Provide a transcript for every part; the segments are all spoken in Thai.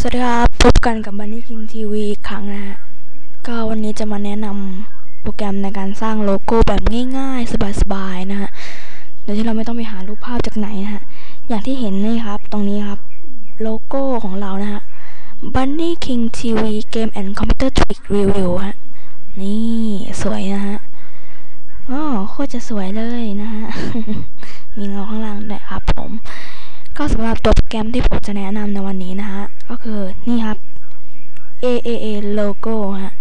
สวัสดีครับพบกันกับ Bunny King TV อีกครั้งนะฮะก็วันนี้จะมาแนะนำโปรแกรมในการสร้างโลโก้แบบง่ายๆ สบายๆนะฮะโดยที่เราไม่ต้องไปหารูปภาพจากไหนนะฮะอย่างที่เห็นนี่ครับ ตรงนี้ครับโลโก้ของเรานะฮะ Bunny King TV Game and Computer Trick Review ฮะนี่สวยนะฮะอ๋อโคตรจะสวยเลยนะฮะมีเงาข้างล่างด้วยครับผมก็สำหรับตัวโปรแกรมที่ผมจะแนะนำในวันนี้นะฮะ ก็คือนี่ครับ AAA Logo ฮะ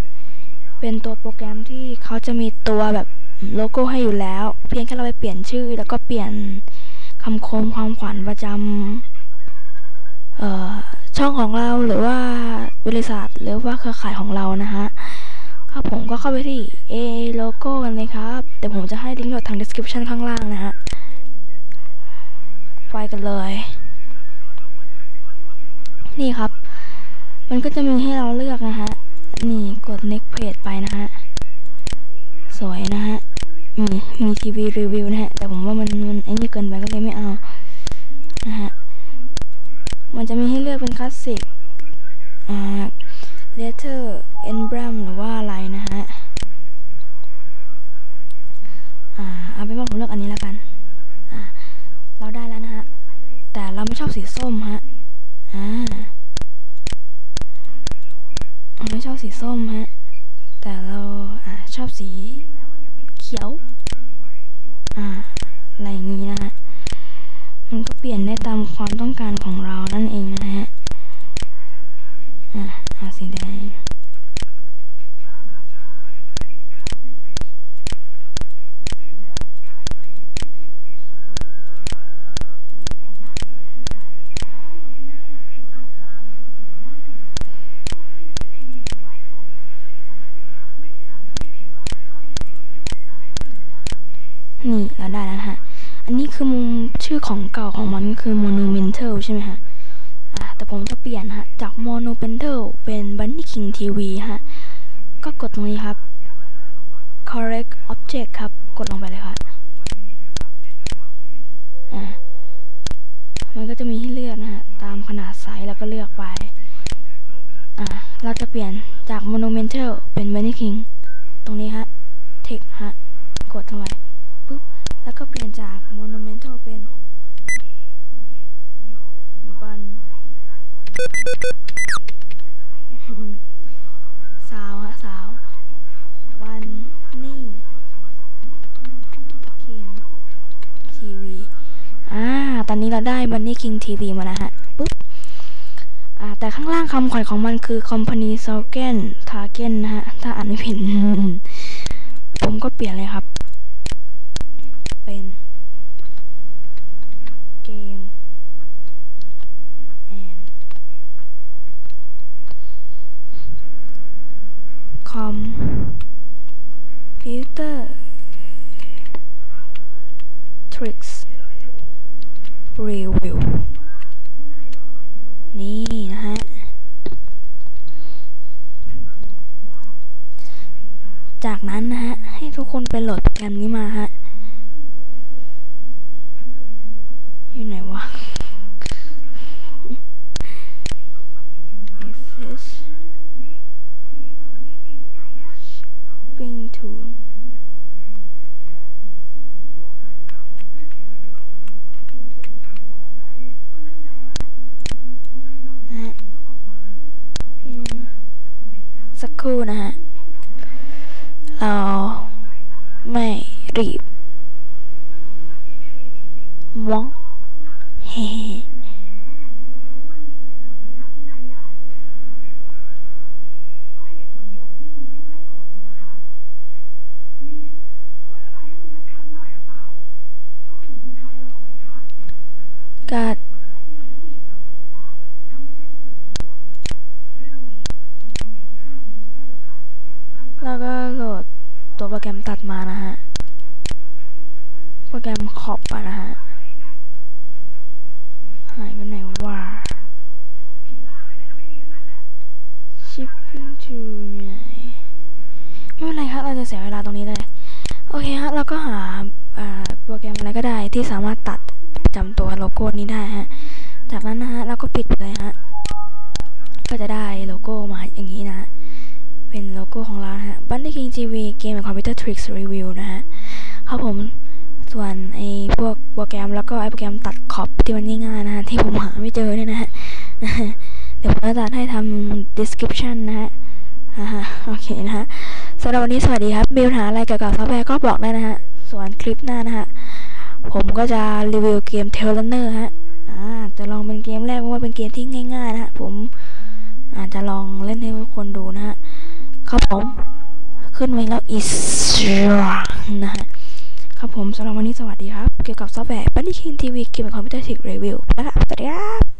เป็นตัวโปรแกรมที่เขาจะมีตัวแบบโลโก้ให้อยู่แล้ว เพียงแค่เราไปเปลี่ยนชื่อ แล้วก็เปลี่ยนคำคมความขวัญประจำช่องของเราหรือว่าบริษัทหรือว่าเครือข่ายของเรานะฮะครับผมก็เข้าไปที่ AA Logo กันเลยครับเดี๋ยวผมจะให้ลิงก์โหลดทาง description ข้างล่างนะฮะ ไปกันเลย นี่ครับ มันก็จะมีให้เราเลือกนะฮะ นี่กด next page ไปนะฮะ สวยนะฮะ มีมีทีวีรีวิวนะฮะ แต่ผมว่ามันมันไอ้นี่เกินไปก็เลยไม่เอานะฮะ มันจะมีให้เลือกเป็นคลาสสิก อ่า letter emblem หรือว่าอะไรนะฮะ อ่า เอาเป็นว่าผมเลือกอันนี้แล้วกัน อ่า เราได้แล้วนะฮะ แต่เราไม่ชอบสีส้มฮะ อ่าเราไม่ ชอบสีส้มฮะ แต่เราอ่าชอบสีเขียว อ่า อะไรอย่างนี้นะฮะ มันก็เปลี่ยนได้ตามความต้องการของเรานั่นเองนะฮะ อ่าเอาสีแดง นี่เราได้แล้วฮะ อันนี้คือมุมชื่อของเก่าของมันก็คือ monumental ใช่ไหมฮะอ่าแต่ผมจะเปลี่ยนฮะ จาก monumental เป็น bunny king tv ฮะ ก็กดตรงนี้ครับ correct object ครับ กดลงไปเลยครับอ่ามันก็จะมีให้เลือกนะฮะ ตามขนาดไซส์แล้วก็เลือกไปอ่าเราจะเปลี่ยนจาก monumental เป็น bunny king ตรงนี้ฮะ text ฮะ กดเข้าไป แล้วก็เปลี่ยนจาก monumental เป็นบันสาวฮะสาวบันนี่คิงทีวีอ่าตอนนี้เราได้บันนี่คิงทีวีมาแล้วฮะปุ๊บอ่าแต่ข้างล่างคำขวัญของมันคือ company slogan target นะฮะ ถ้าอ่านไม่ผิดผมก็เปลี่ยนเลยครับ เป็นเกม and computer tricks review นี่นะฮะ จากนั้นนะฮะ ให้ทุกคนไปโหลดโปรแกรมนี้มาฮะ อยู่ไหนวะ Message Shipping Tool นะสักครู่นะฮะ เราไม่รีบมองเฮ้ ก็แล้วก็โหลดตัวโปรแกรมตัดมานะฮะ โปร แกรมขอบอะนะฮะ หายไปไหนวะ shipping to อยู่ไหน ไม่เป็นไรครับ เราจะเสียเวลาตรงนี้เลย โอเคฮะ เราก็หาโปรแกรมอะไรก็ได้ที่สามารถตัดจำตัวโลโก้นี้ได้ฮะ จากนั้นนะฮะ เราก็ปิดไปเลยฮะ ก็จะได้โลโก้มาอย่างนี้นะฮะเป็นโลโก้ของร้านฮะ Bunny King TV เกมคอมพิวเตอร์ทริคส์รีวิวนะฮะ ครับผม ส่วนไอ้พวกโปรแกรมแล้วก็ไอ้โปรแกรมตัดขอบที่มันง่ายๆนะฮะที่ผมหาไม่เจอเนี่ยนะฮะเดี๋ยวผมจะตัดให้ทำ description นะฮะโอเคนะฮะสำหรับวันนี้สวัสดีครับมีปัญหาอะไรเกี่ยวกับซอฟต์แวร์ก็บอกได้นะฮะส่วนคลิปหน้านะฮะผมก็จะรีวิวเกม Tail Runner ฮะอ่าจะลองเป็นเกมแรกเพราะว่าเป็นเกมที่ง่ายๆนะฮะผมอาจจะลองเล่นให้ทุกคนดูนะฮะครับผมขึ้นไว้แล้วอีสนะฮะ ครับผมสำหรับวันนี้สวัสดีครับ เกี่ยวกับซอฟต์แวร์ Bunny King TV เกมคอมพิวเตอร์ทิกรีวิวนะครับสวัสดีครับ